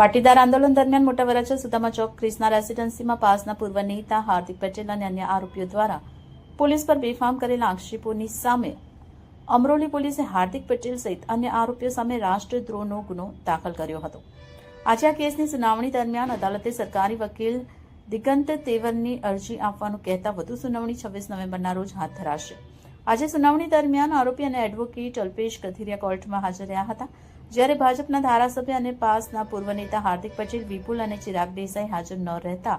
પાટીદાર આંદોલન દરમિયાન મોટા વરાછા સુદામા ચોક ક્રિષ્ના રેસીડન્સીમાં પાસના પૂર્વ નેતા, હાર્દિક પટેલ અને અન્ય આરોપીઓ દ્વારા પોલીસ પર બેફામ કરેલા આક્ષેપોની સામે અમરોલી પોલીસે હાર્દિક પટેલ સહિત અન્ય આરોપીઓ સામે રાષ્ટ્રદ્રોહનો ગુનો દાખલ કર્યો હતો. આજે આ કેસની સુનાવણી દરમિયાન અદાલતે સરકારી વકીલ દિગંત તેવરની અરજી આપવાનું કહેતા વધુ સુનાવણી છવ્વીસ નવેમ્બરના રોજ હાથ ધરાશે. આજે સુનાવણી દરમિયાન આરોપી અને એડવોકેટ અલ્પેશ કથિરિયા કોર્ટમાં હાજર રહ્યા હતા. જ્યારે ભાજપના ધારાસભ્ય અને પાસના પૂર્વ નેતા હાર્દિક પટેલ, વિપુલ અને ચિરાગ દેસાઈ હાજર ન રહેતા,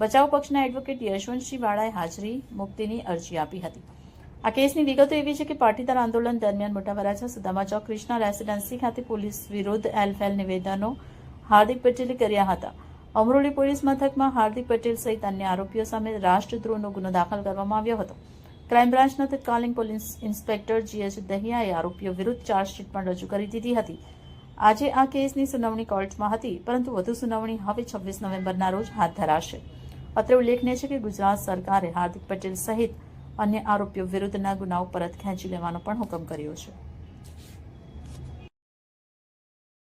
બચાવ પક્ષના એડવોકેટ યશવંતસિંહ વાળાએ હાજરી મુક્તિની અરજી આપી હતી. આ કેસની વિગતો એવી છે કે પાટીદાર આંદોલન દરમિયાન મોટા વરાછા સુદામા ચોક કૃષ્ણા રેસિડેન્સી ખાતે પોલીસ વિરુદ્ધ એલફેલ નિવેદનો હાર્દિક પટેલે કર્યા હતા. અમરોલી પોલીસ મથકમાં હાર્દિક પટેલ સહિત અન્ય આરોપીઓ સામે રાષ્ટ્રદ્રોહનો ગુનો દાખલ કરવામાં આવ્યો હતો. ક્રાઇમ બ્રાન્ચના તત્કાલીન પોલીસ ઇન્સ્પેક્ટર જીએચ દહિયાએ આરોપીઓ વિરુદ્ધ ચાર્જશીટ પણ રજૂ કરી દીધી હતી. આજે આ કેસની સુનાવણી કોર્ટમાં હતી, પરંતુ વધુ સુનાવણી હવે છવ્વીસ નવેમ્બરના રોજ હાથ ધરાશે. અત્રે ઉલ્લેખનીય છે કે ગુજરાત સરકારે હાર્દિક પટેલ સહિત અન્ય આરોપીઓ વિરુદ્ધના ગુનાઓ પરત ખેંચી લેવાનો પણ હુકમ કર્યો છે.